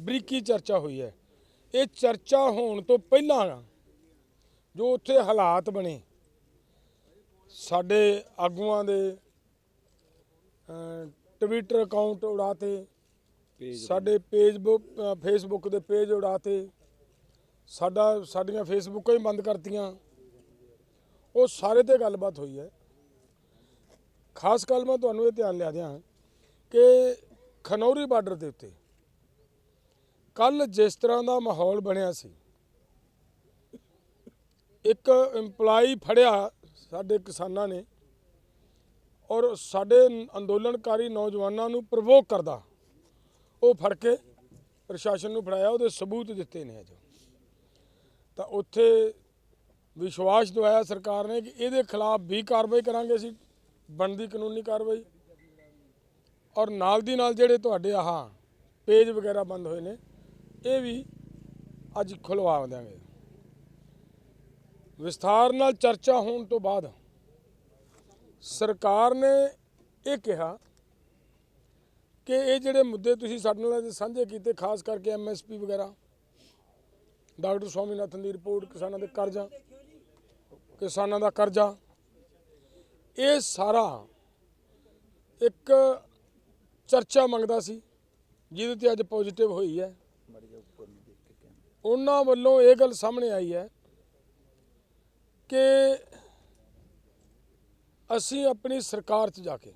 ਬਰੀਕੀ ਚਰਚਾ ਹੋਈ ਹੈ। ਇਹ ਚਰਚਾ ਹੋਣ ਤੋਂ ਪਹਿਲਾਂ ਜੋ ਉੱਥੇ ਹਾਲਾਤ ਬਣੇ ਸਾਡੇ ਆਗੂਆਂ ਦੇ ਟਵਿੱਟਰ ਅਕਾਊਂਟ ਉਡਾਤੇ ਸਾਡੇ ਪੇਜ ਫੇਸਬੁੱਕ ਦੇ ਪੇਜ ਉਡਾਤੇ ਸਾਡਾ ਸਾਡੀਆਂ ਫੇਸਬੁੱਕਾਂ ਹੀ ਬੰਦ ਕਰਤੀਆਂ। ਉਹ ਸਾਰੇ ਤੇ ਗੱਲਬਾਤ ਹੋਈ ਹੈ। ਖਾਸ ਗੱਲ ਮੈਂ ਤੁਹਾਨੂੰ ਇਹ ਧਿਆਨ ਲਿਆ ਦਿਆਂ ਕਿ ਖਨੌਰੀ ਬਾਰਡਰ ਦੇ ਉੱਤੇ ਕੱਲ ਜਿਸ ਤਰ੍ਹਾਂ ਦਾ ਮਾਹੌਲ ਬਣਿਆ ਸੀ, ਇੱਕ EMPLOYE ਫੜਿਆ ਸਾਡੇ ਕਿਸਾਨਾਂ ਨੇ ਔਰ ਸਾਡੇ ਅੰਦੋਲਨਕਾਰੀ ਨੌਜਵਾਨਾਂ ਨੂੰ ਪ੍ਰਵੋਕ ਕਰਦਾ। ਉਹ ਫੜ ਕੇ ਪ੍ਰਸ਼ਾਸਨ ਨੂੰ ਫੜਾਇਆ, ਉਹਦੇ ਸਬੂਤ ਦਿੱਤੇ ਨੇ ਅੱਜ ਤਾਂ ਉੱਥੇ ਵਿਸ਼ਵਾਸ ਦਵਾਇਆ ਸਰਕਾਰ ਨੇ ਕਿ ਇਹਦੇ ਖਿਲਾਫ ਵੀ ਕਾਰਵਾਈ ਕਰਾਂਗੇ ਅਸੀਂ, ਬਣਦੀ ਕਾਨੂੰਨੀ ਕਾਰਵਾਈ। ਔਰ ਨਾਲ ਦੀ ਨਾਲ ਜਿਹੜੇ ਤੁਹਾਡੇ ਆਹ ਪੇਜ ਵਗੈਰਾ ਬੰਦ ਹੋਏ ਨੇ ਇਹ ਵੀ ਅੱਜ ਖੁਲਵਾ ਦਿਆਂਗੇ। ਵਿਸਥਾਰ ਨਾਲ ਚਰਚਾ ਹੋਣ ਤੋਂ ਬਾਅਦ ਸਰਕਾਰ ਨੇ ਇਹ ਕਿਹਾ ਕਿ ਇਹ ਜਿਹੜੇ ਮੁੱਦੇ ਤੁਸੀਂ ਸਾਡੇ ਨਾਲ ਸਾਂਝੇ ਕੀਤੇ, ਖਾਸ ਕਰਕੇ ਐਮਐਸਪੀ ਵਗੈਰਾ, ਡਾਕਟਰ ਸਵਾਮੀਨਾਥਨ ਦੀ ਰਿਪੋਰਟ, ਕਿਸਾਨਾਂ ਦੇ ਕਰਜ਼ਾ, ਕਿਸਾਨਾਂ ਦਾ ਕਰਜ਼ਾ, ਇਹ ਸਾਰਾ ਇੱਕ ਚਰਚਾ ਮੰਗਦਾ ਸੀ, ਜਿਹਦੇ ਤੇ ਅੱਜ ਪੋਜ਼ਿਟਿਵ ਹੋਈ ਹੈ। ਉਹਨਾਂ ਵੱਲੋਂ ਇਹ ਗੱਲ ਸਾਹਮਣੇ ਆਈ ਹੈ ਕਿ ਅਸੀਂ ਆਪਣੀ ਸਰਕਾਰ 'ਚ ਜਾ ਕੇ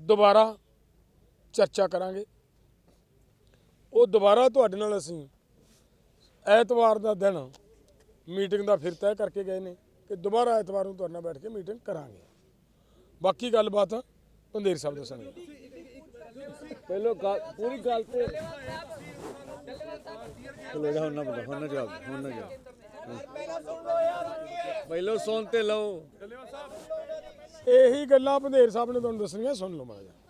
ਦੁਬਾਰਾ ਚਰਚਾ ਕਰਾਂਗੇ। ਉਹ ਦੁਬਾਰਾ ਤੁਹਾਡੇ ਨਾਲ ਅਸੀਂ ਐਤਵਾਰ ਦਾ ਦਿਨ ਮੀਟਿੰਗ ਦਾ ਫਿਰ ਤੈਅ ਕਰਕੇ ਗਏ ਨੇ ਕਿ ਦੁਬਾਰਾ ਐਤਵਾਰ ਨੂੰ ਤੁਹਾਡੇ ਨਾਲ ਬੈਠ ਕੇ ਮੀਟਿੰਗ ਕਰਾਂਗੇ। ਬਾਕੀ ਗੱਲਬਾਤ ਪੰਦੇਰ ਸਾਹਿਬ ਦੱਸਣਗੇ। ਪਹਿਲੋ ਗੱਲ ਪੂਰੀ ਗੱਲ ਤੇ ਚਲੋ ਜਾ ਹੁਣ ਨਾ ਬੋਲੋ ਹੁਣ ਨਾ ਜਵਾਬ ਹੁਣ ਨਾ ਜਵਾਬ ਪਹਿਲੋ ਸੁਣ ਤੇ ਲਓ ਇਹੀ ਗੱਲਾਂ ਪੰਦੇਰ ਸਾਹਿਬ ਨੇ ਤੁਹਾਨੂੰ ਦੱਸਣੀਆਂ ਸੁਣ ਲਓ ਮਾੜਾ ਜਿਹਾ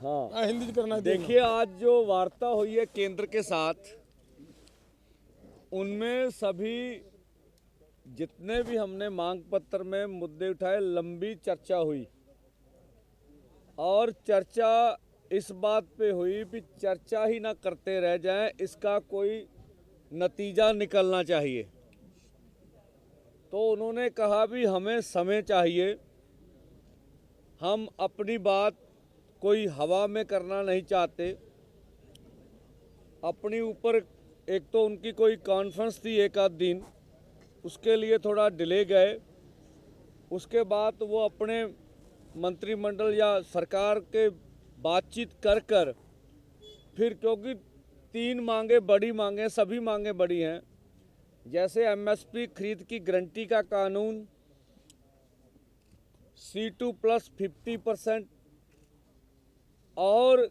हाँ ਆ ਹਿੰਦੀ ਚ ਕਰਨਾ है देखिए आज जो वार्ता हुई है केंद्र के साथ उनमें सभी जितने भी हमने मांग पत्र में मुद्दे उठाए लंबी चर्चा हुई और चर्चा इस बात पे हुई भी चर्चा ही ना करते रह जाएँ, इसका कोई नतीजा निकलना चाहिए। तो उन्होंने कहा भी, हमें समय चाहिए। हम अपनी बात कोई हवा में करना नहीं चाहते। अपनी ऊपर, एक तो उनकी कोई कॉन्फ्रेंस थी एक आध दिन, उसके लिए थोड़ा डिले गए। उसके बाद वो अपने मंत्रिमंडल या सरकार के बातचीत कर कर, फिर क्योंकि तीन मांगे बड़ी मांगे, सभी मांगे बड़ी हैं, जैसे एमएसपी खरीद की गारंटी का कानून C two plus fifty percent और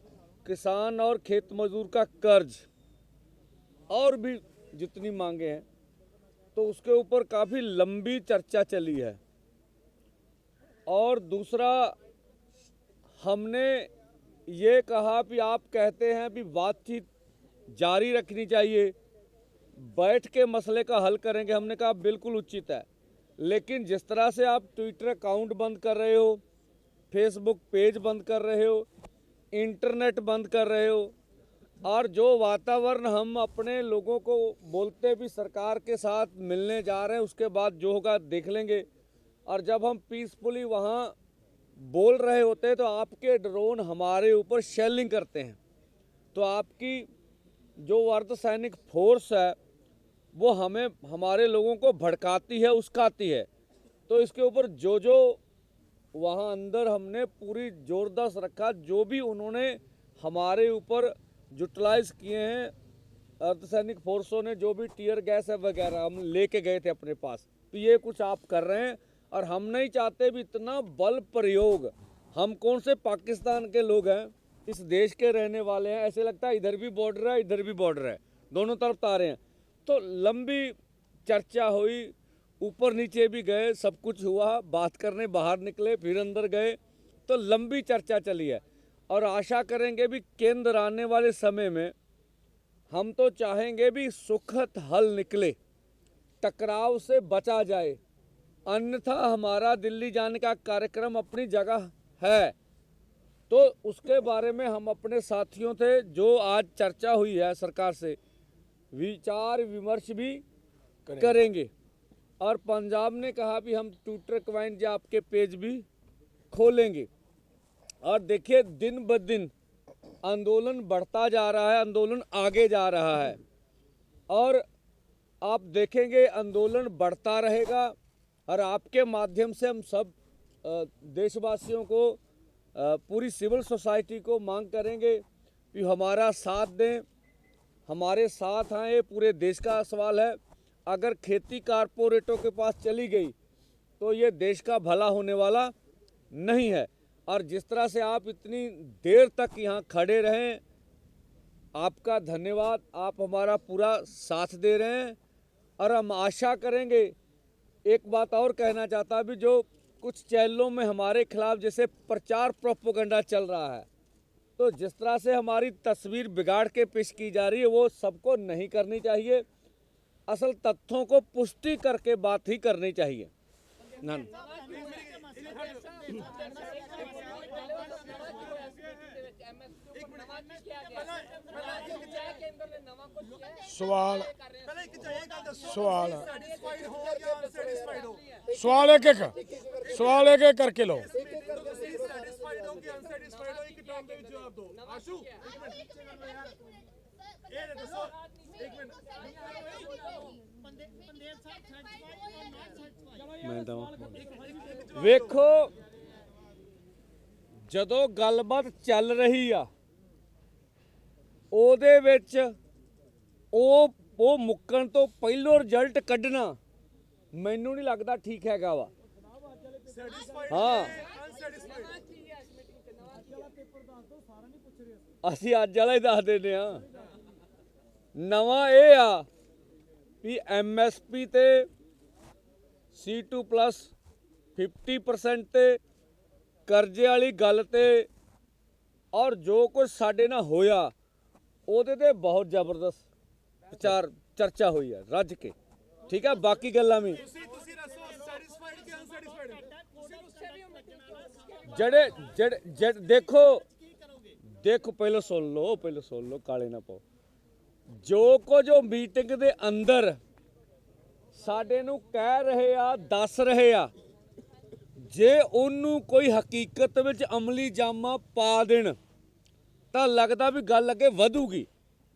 किसान और खेत मजदूर का कर्ज, और भी जितनी मांगे हैं तो उसके ऊपर काफ़ी लंबी चर्चा चली है। और दूसरा, हमने ये कहा कि आप कहते हैं कि बातचीत जारी रखनी चाहिए। बैठ के मसले का हल करेंगे। हमने कहा बिल्कुल उचित है। लेकिन जिस तरह से आप ट्विटर अकाउंट बंद कर रहे हो फेसबुक पेज बंद कर रहे हो इंटरनेट बंद कर रहे हो, और जो वातावरण हम अपने लोगों को बोलते भी सरकार के साथ मिलने जा रहे हैं, उसके बाद जो होगा देख लेंगे। और जब हम पीसफुली वहाँ बोल रहे होते हैं तो आपके ड्रोन हमारे ऊपर शेलिंग करते हैं। तो आपकी जो अर्धसैनिक फोर्स है, वो हमें, हमारे लोगों को भड़काती है, उसकाती है। तो इसके ऊपर जो जो वहाँ अंदर हमने पूरी जोरदार रखा, जो भी उन्होंने हमारे ऊपर यूटिलाइज किए हैं अर्धसैनिक फोर्सों ने, जो भी टीयर गैस है वगैरह हम लेके गए थे अपने पास। तो ये कुछ आप कर रहे हैं और हम नहीं चाहते भी इतना बल प्रयोग। हम कौन से पाकिस्तान के लोग हैं? इस देश के रहने वाले हैं। ऐसे लगता है इधर भी बॉर्डर है, इधर भी बॉर्डर है। दोनों तरफ़ तारे हैं। तो लंबी चर्चा हुई, ऊपर नीचे भी गए, सब कुछ हुआ। बात करने बाहर निकले, फिर अंदर गए। तो लंबी चर्चा चली है। और आशा करेंगे भी केंद्र आने वाले समय में हम तो चाहेंगे भी सुखद हल निकले, टकराव से बचा जाए। अन्यथा हमारा दिल्ली जाने का कार्यक्रम अपनी जगह है। तो उसके बारे में हम अपने साथियों थे जो आज चर्चा हुई है सरकार से विचार विमर्श भी करेंगे। और पंजाब ने कहा भी हम ट्विटर क्वाइन या आपके पेज भी खोलेंगे। और देखिए दिन ब दिन आंदोलन बढ़ता जा रहा है आंदोलन आगे जा रहा है। और आप देखेंगे आंदोलन बढ़ता रहेगा। और आपके माध्यम से हम सब देशवासियों को पूरी सिविल सोसाइटी को मांग करेंगे कि हमारा साथ दें। हमारे साथ आए, पूरे देश का सवाल है। अगर खेती कारपोरेटों के पास चली गई तो ये देश का भला होने वाला नहीं है। और जिस तरह से आप इतनी देर तक यहाँ खड़े रहें, आपका धन्यवाद। आप हमारा पूरा साथ दे रहे हैं और हम आशा करेंगे एक बात और कहना चाहता भी जो कुछ चैनलों में हमारे खिलाफ जैसे प्रचार प्रोपोगंडा चल रहा है तो जिस तरह से हमारी तस्वीर बिगाड़ के पेश की जा रही है, वो सबको नहीं करनी चाहिए। असल तथ्यों को पुष्टि करके बात ही करनी चाहिए। नन। ਸਵਾਲ ਪਹਿਲਾਂ ਇੱਕ ਗੱਲ ਦੱਸੋ। ਸਵਾਲ। ਸੈਟੀਸਫਾਈਡ ਹੋ ਜਾਂ ਅਨਸੈਟੀਸਫਾਈਡ ਹੋ? ਸਵਾਲ ਇੱਕ ਇੱਕ। ਸਵਾਲ ਇੱਕ ਇੱਕ ਕਰਕੇ ਲਓ। ਤੁਸੀਂ ਸੈਟੀਸਫਾਈਡ ਹੋ ਕਿ ਅਨਸੈਟੀਸਫਾਈਡ ਹੋ ਇੱਕ ਟਰਮ ਦੇ ਵਿੱਚ ਜਵਾਬ ਦਿਓ ਆਸ਼ੂ ਇੱਕ ਮਿੰਟ। ਇਹ ਦੱਸੋ। ਇੱਕ ਮਿੰਟ। ਮੈਂ ਵੇਖੋ ਜਦੋਂ ਗੱਲਬਾਤ ਚੱਲ ਰਹੀ ਆ ਉਹਦੇ ਵਿੱਚ ਉਹ ਉਹ ਮੁੱਕਣ ਤੋਂ ਪਹਿਲੋਂ ਰਿਜ਼ਲਟ ਕੱਢਣਾ ਮੈਨੂੰ ਨਹੀਂ ਲੱਗਦਾ ਠੀਕ ਹੈਗਾ ਵਾ। ਹਾਂ। ਅਸੀਂ ਅੱਜ ਵਾਲਾ ਹੀ ਦੱਸ ਦਿੰਦੇ ਆ ਨਵਾਂ ਇਹ ਆ ਵੀ ਐਮਐਸਪੀ ਤੇ C2 ਪਲੱਸ 50% ਤੇ ਕਰਜ਼ੇ ਵਾਲੀ ਗੱਲ ਤੇ ਔਰ ਜੋ ਕੁਝ ਸਾਡੇ ਨਾਲ ਹੋਇਆ ਉਹਦੇ ਤੇ ਬਹੁਤ ਜ਼ਬਰਦਸਤ ਵਿਚਾਰ ਚਰਚਾ ਹੋਈ ਹੈ ਰੱਜ ਕੇ। ਠੀਕ ਹੈ ਬਾਕੀ ਗੱਲਾਂ ਵੀ। ਜਿਹੜੇ ਜਿਹੜੇ- ਦੇਖੋ ਦੇਖੋ ਪਹਿਲਾਂ ਸੁਣ ਲਓ ਪਹਿਲਾਂ ਸੁਣ ਲਓ ਕਾਲੇ ਨਾ ਪਾਓ। ਜੋ ਕੁਝ ਉਹ ਮੀਟਿੰਗ ਦੇ ਅੰਦਰ ਸਾਡੇ ਨੂੰ ਕਹਿ ਰਹੇ ਆ ਦੱਸ ਰਹੇ ਆ ਜੇ ਉਹਨੂੰ ਕੋਈ ਹਕੀਕਤ ਵਿੱਚ ਅਮਲੀ ਜਾਮਾ ਪਾ ਦੇਣ ਤਾਂ ਲੱਗਦਾ ਵੀ ਗੱਲ ਅੱਗੇ ਵਧੂਗੀ।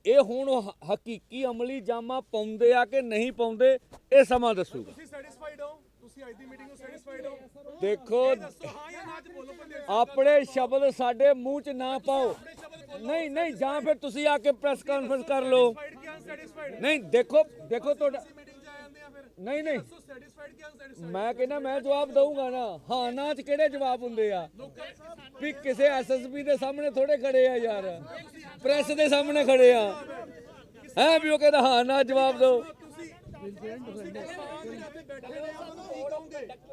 ਇਹ ਹੁਣ ਹਕੀਕੀ ਅਮਲੀ ਜਾਮਾ ਪਾਉਂਦੇ ਆ ਕਿ ਨਹੀਂ ਪਾਉਂਦੇ ਇਹ ਸਮਾਂ ਦੱਸੂਗਾ। ਤੁਸੀਂ ਸੈਟੀਸਫਾਈਡ ਹੋ? ਤੁਸੀਂ ਅੱਜ ਦੀ ਮੀਟਿੰਗ ਨੂੰ ਸੈਟੀਸਫਾਈਡ ਹੋ? ਦੇਖੋ ਆਪਣੇ ਸ਼ਬਦ ਸਾਡੇ ਮੂੰਹ 'ਚ ਨਾ ਪਾਓ। ਨਹੀਂ ਨਹੀਂ ਜਾਂ ਫਿਰ ਤੁਸੀਂ ਆ ਕੇ ਪ੍ਰੈਸ ਕਾਨਫਰੰਸ ਕਰ ਲਓ। ਨਹੀਂ ਦੇਖੋ ਦੇਖੋ ਤੁਹਾਡਾ ਨਹੀਂ ਨਹੀਂ। ਮੈਂ ਕਹਿੰਦਾ ਮੈਂ ਜਵਾਬ ਦਊਂਗਾ ਨਾ। ਹਾਂ ਨਾ 'ਚ ਕਿਹੜੇ ਜਵਾਬ ਹੁੰਦੇ ਆ? ਵੀ ਕਿਸੇ ਐਸਐਸਪੀ ਦੇ ਸਾਹਮਣੇ ਥੋੜੇ ਖੜੇ ਆ ਯਾਰ। ਪ੍ਰੈਸ ਦੇ ਸਾਹਮਣੇ ਖੜੇ ਆ। ਹੈ ਵੀ ਉਹ ਕਹਿੰਦਾ ਹਾਂ ਨਾ ਜਵਾਬ ਦਿਓ।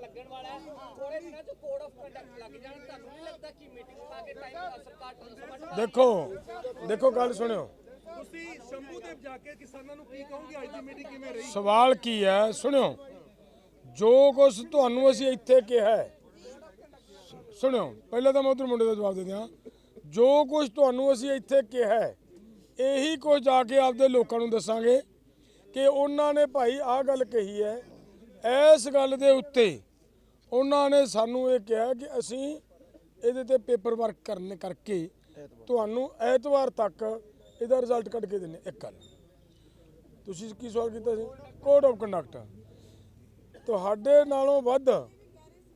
ਲੱਗਣ ਵਾਲਾ ਹੈ ਥੋੜੇ ਦਿਨਾਂ ਚ ਕੋਡ ਆਫ ਕੰਡਕਟ ਲੱਗ ਜਾਣ ਤੁਹਾਨੂੰ ਨਹੀਂ ਲੱਗਦਾ ਕਿ ਮੀਟਿੰਗ ਪਾ ਕੇ ਟਾਈਮ ਸਰਕਾਰ ਟ੍ਰਾਂਸਫਰ ਦੇਖੋ ਦੇਖੋ ਗੱਲ ਸੁਣਿਓ। ਤੁਸੀਂ ਸ਼ੰਭੂ ਦੇ ਜਾ ਕੇ ਕਿਸਾਨਾਂ ਨੂੰ ਕੀ ਕਹੋਗੇ? ਅੱਜ ਦੀ ਮੀਟਿੰਗ ਕਿਵੇਂ ਰਹੀ? ਸਵਾਲ ਕੀ ਹੈ? ਸੁਣਿਓ। ਜੋ ਕੁਝ ਤੁਹਾਨੂੰ ਅਸੀਂ ਇੱਥੇ ਕਿਹਾ ਹੈ ਸੁਣਿਓ। ਪਹਿਲਾਂ ਤਾਂ ਮੈਂ ਉਧਰ ਮੁੰਡੇ ਦਾ ਜਵਾਬ ਦੇ ਦਿਆਂ। ਜੋ ਕੁਝ ਤੁਹਾਨੂੰ ਅਸੀਂ ਇੱਥੇ ਕਿਹਾ ਹੈ ਇਹੀ ਕੁਝ ਜਾ ਕੇ ਆਪਦੇ ਲੋਕਾਂ ਨੂੰ ਦੱਸਾਂਗੇ। ਕਿ ਉਹਨਾਂ ਨੇ ਭਾਈ ਆਹ ਗੱਲ ਕਹੀ ਹੈ ਇਸ ਗੱਲ ਦੇ ਉੱਤੇ ਉਹਨਾਂ ਨੇ ਸਾਨੂੰ ਇਹ ਕਿਹਾ ਕਿ ਅਸੀਂ ਇਹਦੇ ਤੇ ਪੇਪਰ ਵਰਕ ਕਰਨ ਕਰਕੇ ਤੁਹਾਨੂੰ ਐਤਵਾਰ ਤੱਕ ਇਹਦਾ ਰਿਜ਼ਲਟ ਕੱਢ ਕੇ ਦਿੰਨੇ ਇੱਕ ਗੱਲ। ਤੁਸੀਂ ਕੀ ਸਵਾਲ ਕੀਤਾ ਸੀ? ਕੋਡ ਆਫ ਕੰਡਕਟ ਤੁਹਾਡੇ ਨਾਲੋਂ ਵੱਧ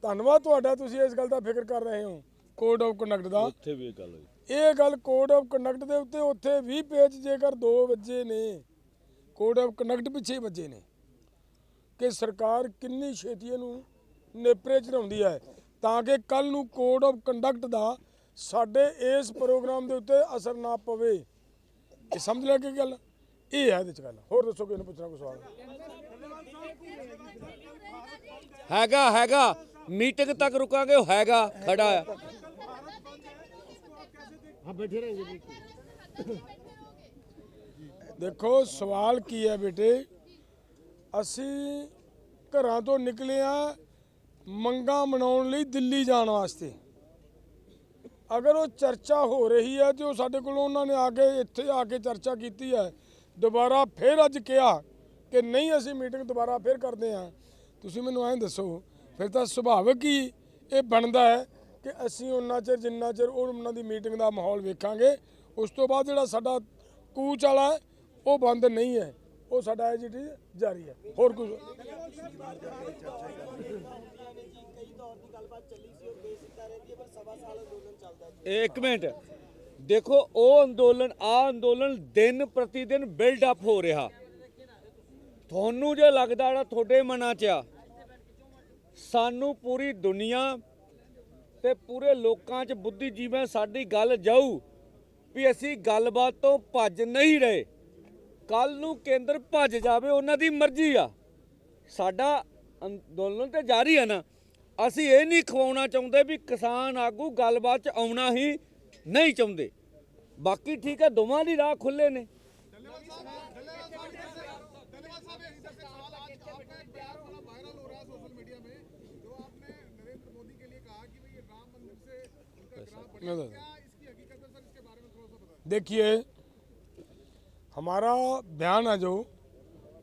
ਧੰਨਵਾਦ ਤੁਹਾਡਾ ਤੁਸੀਂ ਇਸ ਗੱਲ ਦਾ ਫਿਕਰ ਕਰ ਰਹੇ ਹੋ ਕੋਡ ਆਫ ਕੰਡਕਟ ਦਾ। ਉੱਥੇ ਵੀ ਇਹ ਗੱਲ ਹੋਈ। ਇਹ ਗੱਲ ਕੋਡ ਆਫ ਕੰਡਕਟ ਦੇ ਉੱਤੇ ਉੱਥੇ 20 ਪੇਜ ਜੇਕਰ 2 ਵਜੇ ਨੇ ਕੋਡ ਆਫ ਕੰਡਕਟ ਪਿੱਛੇ ਵੱਜੇ ਨੇ ਕਿ ਸਰਕਾਰ ਕਿੰਨੀ ਛੇਤੀ ਇਹਨੂੰ ਨੇਪਰੇ ਚੜਾਉਂਦੀ ਹੈ ਤਾਂ ਕਿ ਕੱਲ ਨੂੰ ਕੋਡ ਆਫ ਕੰਡਕਟ ਦਾ ਸਾਡੇ ਇਸ ਪ੍ਰੋਗਰਾਮ ਦੇ ਉੱਤੇ ਅਸਰ ਨਾ ਪਵੇ। ਇਹ ਸਮਝ ਲਿਆ ਕਿ ਗੱਲ? ਇਹ ਹੈ ਇਹਦੇ ਚ ਗੱਲ। ਹੋਰ ਦੱਸੋ ਕਿਹਨੂੰ ਪੁੱਛਣਾ ਕੋਈ ਸਵਾਲ? ਹੈਗਾ ਹੈਗਾ। ਮੀਟਿੰਗ ਤੱਕ ਰੁਕਾਂਗੇ ਉਹ ਹੈਗਾ ਖੜਾ ਆ ਦੇਖੋ, ਸਵਾਲ ਕੀ ਹੈ ਬੇਟੇ? ਅਸੀਂ ਘਰਾਂ ਤੋਂ ਨਿਕਲੇ ਆ ਮੰਗਾਂ ਮਨਾਉਣ ਲਈ ਦਿੱਲੀ ਜਾਣ ਵਾਸਤੇ। ਅਗਰ ਉਹ ਚਰਚਾ ਹੋ ਰਹੀ ਹੈ ਜੋ ਸਾਡੇ ਕੋਲ ਉਹਨਾਂ ਨੇ ਆ ਕੇ ਇੱਥੇ ਆ ਕੇ ਚਰਚਾ ਕੀਤੀ ਹੈ। ਦੁਬਾਰਾ ਫਿਰ ਅੱਜ ਕਿਹਾ ਕਿ ਨਹੀਂ, ਅਸੀਂ ਮੀਟਿੰਗ ਦੁਬਾਰਾ ਫਿਰ ਕਰਦੇ ਹਾਂ ਤੁਸੀਂ ਮੈਨੂੰ ਐਂ ਦੱਸੋ, ਫਿਰ ਤਾਂ ਸੁਭਾਵਿਕ ਹੀ ਇਹ ਬਣਦਾ ਹੈ ਕਿ ਅਸੀਂ ਉਹਨਾਂ ਚਿਰ, ਜਿੰਨਾ ਚਿਰ ਉਹਨਾਂ ਦੀ ਮੀਟਿੰਗ ਦਾ ਮਾਹੌਲ ਵੇਖਾਂਗੇ, ਉਸ ਤੋਂ ਬਾਅਦ ਜਿਹੜਾ ਸਾਡਾ ਕੂਚ ਵਾਲਾ ਉਹ ਬੰਦ ਨਹੀਂ ਹੈ। ਉਹ ਸਾਡਾ ਐਜੀਟੀ ਜਾਰੀ ਹੈ। ਹੋਰ ਕੁਝ? ਇੱਕ ਮਿੰਟ। ਦੇਖੋ, ਉਹ ਅੰਦੋਲਨ ਆ ਅੰਦੋਲਨ ਦਿਨ ਪ੍ਰਤੀ ਦਿਨ ਬਿਲਡ ਅਪ ਹੋ ਰਿਹਾ। ਤੁਹਾਨੂੰ ਜੇ ਲੱਗਦਾ ਜਿਹੜਾ ਤੁਹਾਡੇ ਮਨਾਂ 'ਚ ਆ, ਸਾਨੂੰ ਪੂਰੀ ਦੁਨੀਆ ਤੇ ਪੂਰੇ ਲੋਕਾਂ 'ਚ ਬੁੱਧੀਜੀਵਾਂ ਸਾਡੀ ਗੱਲ ਜਾਊ ਵੀ ਅਸੀਂ ਗੱਲਬਾਤ ਤੋਂ ਭੱਜ ਨਹੀਂ ਰਹੇ। ਕੱਲ ਨੂੰ ਕੇਂਦਰ ਭੱਜ ਜਾਵੇ ਉਹਨਾਂ ਦੀ ਮਰਜ਼ੀ ਆ ਸਾਡਾ ਅੰਦੋਲਨ ਤੇ ਜਾਰੀ ਹੈ ਨਾ ਅਸੀਂ ਇਹ ਨਹੀਂ ਖਵਾਉਣਾ ਚਾਹੁੰਦੇ ਵੀ ਕਿਸਾਨ ਆਗੂ ਗੱਲਬਾਤ 'ਚ ਆਉਣਾ ਹੀ ਨਹੀਂ ਚਾਹੁੰਦੇ ਬਾਕੀ ਠੀਕ ਹੈ ਦੋਵਾਂ ਦੀ ਰਾਹ ਖੁੱਲੇ ਨੇ धन्यवाद साहब ये इधर से सवाल आज आपका एक बयान बड़ा वायरल हो रहा है सोशल मीडिया में जो आपने नरेंद्र मोदी के लिए कहा कि भाई ये राम मंदिर से उनका ग्राम बढ़ेगा क्या इसकी हकीकत है सर इसके बारे में थोड़ा सा बताएं देखिए हमारा बयान है जो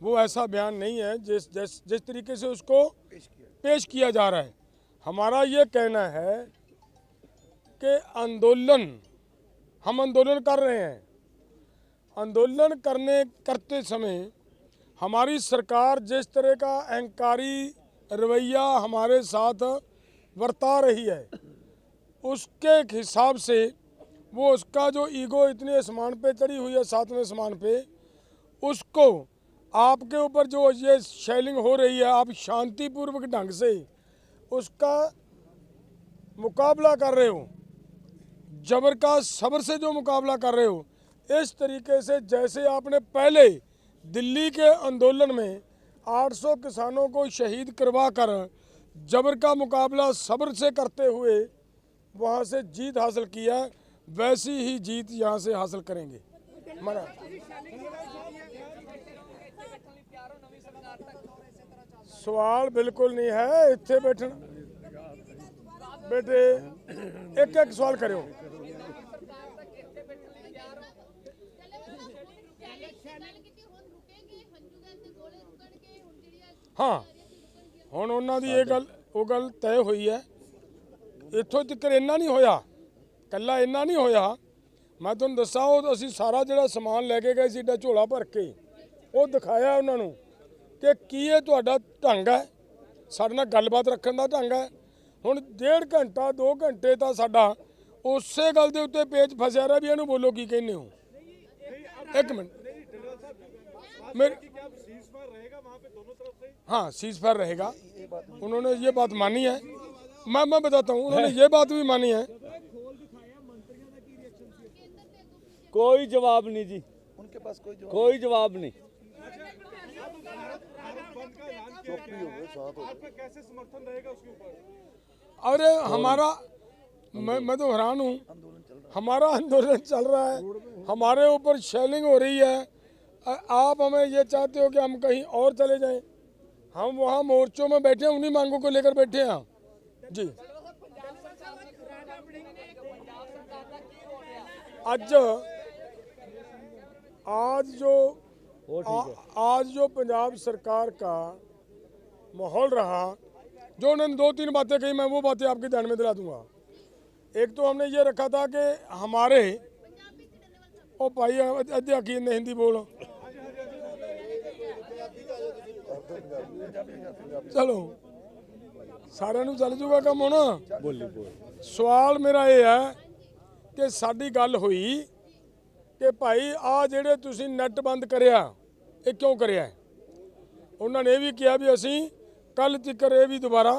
वो ऐसा बयान नहीं है जिस जिस जिस तरीके से उसको पेश किया। जा रहा है। हमारा ये कहना है कि आंदोलन हम आंदोलन कर रहे हैं। आंदोलन करने करते समय हमारी सरकार जिस तरह का अहंकारी रवैया हमारे साथ बरता रही है उसके हिसाब से वो उसका जो ईगो इतने आसमान पे चढ़ी हुई है, सातवें आसमान पे, उसको आपके ऊपर जो ये शेलिंग हो रही है, आप शांतिपूर्वक ढंग से उसका मुकाबला कर रहे हो, जबर का सब्र से जो मुकाबला कर रहे हो, इस तरीके से जैसे आपने पहले दिल्ली के आंदोलन में 800 किसानों को शहीद करवा कर जबर का मुकाबला सब्र से करते हुए वहाँ से जीत हासिल किया वैसी ही जीत यहाँ से हासिल करेंगे हमारा सवाल बिल्कुल नहीं है इतने बैठन बेटे एक एक सवाल करो ਹਾਂ ਹੁਣ ਉਹਨਾਂ ਦੀ ਇਹ ਗੱਲ ਉਹ ਗੱਲ ਤੈਅ ਹੋਈ ਹੈ ਇੱਥੋਂ ਤੱਕ ਇੰਨਾ ਨਹੀਂ ਹੋਇਆ ਕੱਲਾ ਇੰਨਾ ਨਹੀਂ ਹੋਇਆ ਮੈਂ ਤੁਹਾਨੂੰ ਦੱਸਾਂ ਉਹ ਅਸੀਂ ਸਾਰਾ ਜਿਹੜਾ ਸਮਾਨ ਲੈ ਕੇ ਗਏ ਸੀ ਏਡਾ ਝੋਲਾ ਭਰ ਕੇ ਉਹ ਦਿਖਾਇਆ ਉਹਨਾਂ ਨੂੰ ਕਿ ਕੀ ਇਹ ਤੁਹਾਡਾ ਢੰਗ ਹੈ ਸਾਡੇ ਨਾਲ ਗੱਲਬਾਤ ਰੱਖਣ ਦਾ ਢੰਗ ਹੈ ਹੁਣ ਡੇਢ ਘੰਟਾ 2 ਘੰਟੇ ਤਾਂ ਸਾਡਾ ਉਸੇ ਗੱਲ ਦੇ ਉੱਤੇ ਪੇਚ ਫਸਿਆ ਰਿਹਾ ਵੀ ਇਹਨੂੰ ਬੋਲੋ ਕੀ ਕਹਿੰਦੇ ਹੋ ਇੱਕ ਮਿੰਟ मेरे क्या सीज फायर रहेगा वहाँ पे दोनों तरफ से हाँ सीज फायर रहेगा उन्होंने ये बात मानी है मैं मैं बताता हूँ उन्होंने ये बात भी मानी है कोई जवाब नहीं जी। उनके पास कोई जवाब कोई जवाब नहीं। अरे हमारा मैं मैं तो हैरान हूँ। हमारा आंदोलन चल रहा है। हमारे ऊपर शेलिंग हो रही है। आप हमें ये चाहते हो कि हम कहीं और चले जाएँ? हम वहाँ मोर्चों में बैठे हैं उन्हीं मांगों को लेकर बैठे हैं जी। आज आज जो ਉਹ ਠੀਕ ਹੈ आ- आज जो पंजाब सरकार का माहौल रहा जो उन्होंने दो तीन बातें कही मैं वो बातें आपके ध्यान में दिला दूंगा एक तो हमने ये रखा था कि हमारे ओ भाई अध्या की ने हिंदी बोलो ਚਲੋ ਸਾਰਿਆਂ ਨੂੰ ਚੱਲ ਜੂਗਾ ਕੰਮ ਹੁਣ ਬੋਲੀ ਬੋਲ ਸਵਾਲ ਮੇਰਾ ਇਹ ਹੈ ਕਿ ਸਾਡੀ ਗੱਲ ਹੋਈ ਕਿ ਭਾਈ ਆ ਜਿਹੜੇ ਤੁਸੀਂ ਨੈਟ ਬੰਦ ਕਰਿਆ ਇਹ ਕਿਉਂ ਕਰਿਆ ਹੈ? ਉਹਨਾਂ ਨੇ ਇਹ ਵੀ ਕਿਹਾ ਵੀ ਅਸੀਂ ਕੱਲ ਤੱਕ ਇਹ ਵੀ ਦੁਬਾਰਾ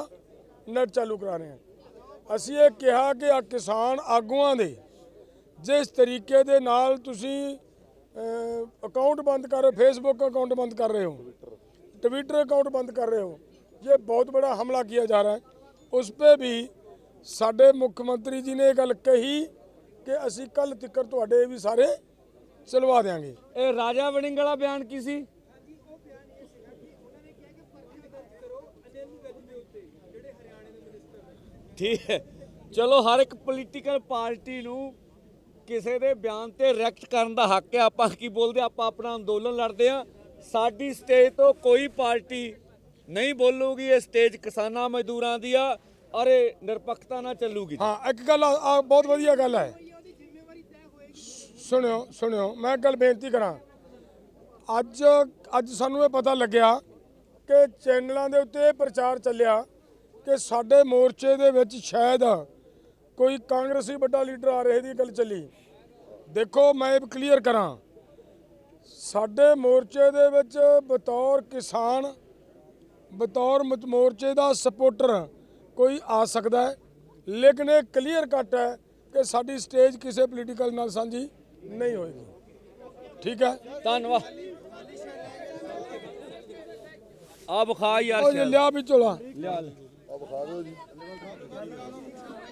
ਨੈਟ ਚਾਲੂ ਕਰਾ ਰਹੇ ਹਾਂ ਅਸੀਂ ਇਹ ਕਿਹਾ ਕਿ ਆ ਕਿਸਾਨ ਆਗੂਆਂ ਦੇ ਜਿਸ ਤਰੀਕੇ ਦੇ ਨਾਲ ਤੁਸੀਂ ਅਕਾਊਂਟ ਬੰਦ ਕਰ ਰਹੇ ਹੋ ਫੇਸਬੁੱਕ ਅਕਾਊਂਟ ਬੰਦ ਕਰ ਰਹੇ ਹੋ ट्विटर अकाउंट बंद कर रहे हो ये बहुत बड़ा हमला किया जा रहा है उस पर भी ਸਾਡੇ ਮੁੱਖ ਮੰਤਰੀ ਜੀ ਨੇ ਇਹ ਗੱਲ ਕਹੀ ਕਿ ਅਸੀਂ ਕੱਲ ਤੱਕ ਤੁਹਾਡੇ ਵੀ ਸਾਰੇ ਚਲਵਾ ਦੇਾਂਗੇ ਇਹ ਰਾਜਾ ਵੜਿੰਗ ਵਾਲਾ ਬਿਆਨ ਕੀ ਸੀ? ਠੀਕ ਹੈ। ਚਲੋ ਹਰ ਇੱਕ ਪੋਲੀਟੀਕਲ ਪਾਰਟੀ ਨੂੰ ਕਿਸੇ ਦੇ ਬਿਆਨ ਤੇ ਰਿਐਕਟ ਕਰਨ ਦਾ ਹੱਕ ਹੈ। ਆਪਾਂ ਕੀ ਬੋਲਦੇ ਆਪਾਂ ਆਪਣਾ ਅੰਦੋਲਨ ਲੜਦੇ ਆ ਸਾਡੀ ਸਟੇਜ ਤੋਂ ਕੋਈ ਪਾਰਟੀ ਨਹੀਂ ਬੋਲੂਗੀ। ਇਹ ਸਟੇਜ ਕਿਸਾਨਾਂ ਮਜ਼ਦੂਰਾਂ ਦੀ ਆ ਔਰ ਇਹ ਨਿਰਪੱਖਤਾ ਨਾਲ ਚੱਲੂਗੀ। ਹਾਂ ਇੱਕ ਗੱਲ ਆ ਬਹੁਤ ਵਧੀਆ ਗੱਲ ਹੈ। ਸੁਣਿਓ ਸੁਣਿਓ, ਮੈਂ ਇੱਕ ਗੱਲ ਬੇਨਤੀ ਕਰਾਂ। ਅੱਜ ਅੱਜ ਸਾਨੂੰ ਇਹ ਪਤਾ ਲੱਗਿਆ ਕਿ ਚੈਨਲਾਂ ਦੇ ਉੱਤੇ ਇਹ ਪ੍ਰਚਾਰ ਚੱਲਿਆ ਕਿ ਸਾਡੇ ਮੋਰਚੇ ਦੇ ਵਿੱਚ ਸ਼ਾਇਦ ਕੋਈ ਕਾਂਗਰਸੀ ਵੱਡਾ ਲੀਡਰ ਆ ਰਹੇ ਦੀ ਗੱਲ ਚੱਲੀ। ਦੇਖੋ, ਮੈਂ ਇਹ ਕਲੀਅਰ ਕਰਾਂ। ਸਾਡੇ ਮੋਰਚੇ ਦੇ ਵਿੱਚ ਬਤੌਰ ਕਿਸਾਨ, ਬਤੌਰ ਮੋਰਚੇ ਦਾ ਸਪੋਰਟਰ ਕੋਈ ਆ ਸਕਦਾ ਹੈ। ਲੇਕਿਨ ਇਹ ਕਲੀਅਰ ਕੱਟ ਹੈ ਕਿ ਸਾਡੀ ਸਟੇਜ ਕਿਸੇ ਪੋਲੀਟੀਕਲ ਨਾਲ ਸਾਂਝੀ ਨਹੀਂ ਹੋਏਗੀ ਠੀਕ ਹੈ? ਧੰਨਵਾਦ। ਆ ਬਖਾ ਯਾਰ ਉਹ ਜੇ ਲਿਆ ਵੀ ਝੋਲਾ। ਲਿਆ ਲੈ।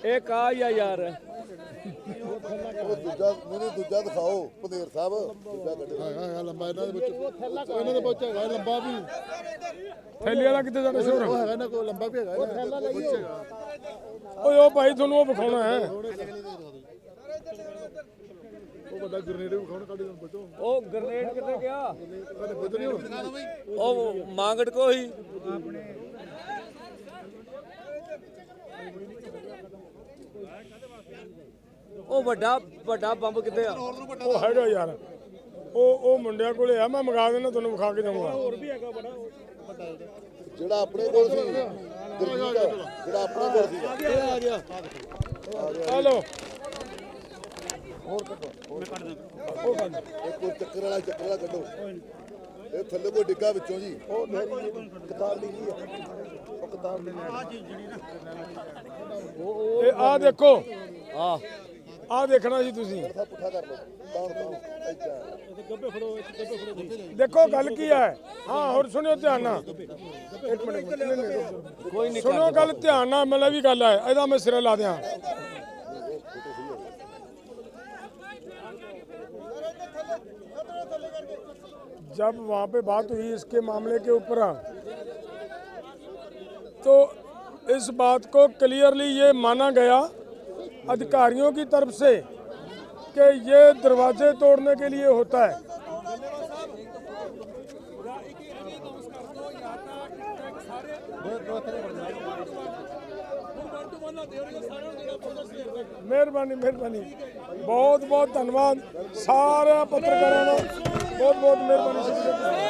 ਇਹ ਕਾ ਹੀ ਆ ਯਾਰ। ਉਹ ਦੂਜਾ ਮੈਨੂੰ ਦੂਜਾ ਦਿਖਾਓ ਪੰਦੇਰ ਸਾਹਿਬ। ਦੂਜਾ ਕੱਢੋ ਹੈਗਾ ਹੈਗਾ ਲੰਬਾ ਇਹਨਾਂ ਦੇ ਵਿੱਚ। ਇਹਨਾਂ ਦੇ ਵਿੱਚ ਹੈਗਾ ਲੰਬਾ ਵੀ। ਥੈਲੇ ਵਾਲਾ ਕਿੱਥੇ ਜਾਣਾ ਸ਼ੋਰ? ਹੈਗਾ ਨਾ ਕੋਈ ਲੰਬਾ ਵੀ ਹੈਗਾ ਉਹ ਥੈਲਾ ਲਈਏ ਓਏ ਉਹ ਭਾਈ ਤੁਹਾਨੂੰ ਉਹ ਵਿਖਾਉਣਾ ਹੈ। ਉਹ ਵੱਡਾ ਗ੍ਰਨੇਡ ਵੀ ਖਾਣ ਕੱਢੀ ਬਚੋ। ਉਹ ਗ੍ਰਨੇਡ ਕਿੱਥੇ ਗਿਆ? ਤੁਹਾਡੇ ਬੁੱਧ ਨਹੀਂ ਹੋਣੀ। ਉਹ ਮੰਗੜ ਕੋ ਹੀ। ਉਹ ਵੱਡਾ ਵੱਡਾ ਬੰਬ ਕਿੱਥੇ ਆ? ਉਹ ਹੈਗਾ ਯਾਰ। ਉਹ ਉਹ ਮੁੰਡਿਆਂ ਕੋਲੇ ਆ ਮੈਂ ਮੰਗਾ ਦੇਣਾ ਤੁਹਾਨੂੰ ਵਿਖਾ ਕੇ ਦਊਂਗਾ ਜਿਹੜਾ ਆਪਣੇ ਕੋਲ ਸੀ ਜਿਹੜਾ ਆਪਣੇ ਕੋਲ ਸੀ। ਆ ਗਿਆ ਹਲੋ ਹੋਰ ਕੱਢੋ ਹੋਰ ਉਹ ਕੱਢ ਇਹ ਕੋਈ ਚੱਕਰ ਵਾਲਾ ਚੱਕਰ ਵਾਲਾ ਕੱਢੋ। ਇਹ ਥੱਲੇ ਕੋਈ ਡਿੱਗਾ ਵਿੱਚੋਂ ਜੀ। ਉਹ ਮੇਰੀ ਕਿਤਾਬ ਲਿਖੀ ਆ। ਉਹ ਕਿਤਾਬ ਲੈ ਇਹ ਆ ਦੇਖੋ। ਆ ਆ ਦੇਖਣਾ ਜੀ ਤੁਸੀਂ। ਸਭ ਪੁੱਠਾ ਕਰ ਲਓ। ਤਾਂ ਤਾਂ ਇੱਥੇ ਦੇਖੋ ਗੱਲ ਕੀ ਹੈ ਹਾਂ ਹੋਰ ਸੁਣਿਓ ਧਿਆਨ ਨਾਲ। ਇੱਕ ਮਿੰਟ ਇੱਕ ਮਿੰਟ। ਕੋਈ ਨਹੀਂ ਸੁਣੋ ਗੱਲ ਧਿਆਨ ਨਾਲ ਮਤਲਬ ਵੀ ਗੱਲ ਹੈ ਇਹਦਾ ਮੈਂ ਸਿਰੇ ਲਾ ਦਿਆਂ। जब वहाँ पे बात हुई इसके मामले के ऊपर तो इस बात को क्लियरली ये माना गया अधिकारियों की तरफ से कि ये दरवाजे तोड़ने के लिए होता है ਮਿਹਰਬਾਨੀ ਮਿਹਰਬਾਨੀ ਬਹੁਤ ਬਹੁਤ ਧੰਨਵਾਦ ਸਾਰਿਆਂ ਪੱਤਰਕਾਰਾਂ ਦਾ ਬਹੁਤ ਬਹੁਤ ਮਿਹਰਬਾਨੀ ਸ਼ੁਕਰੀਆ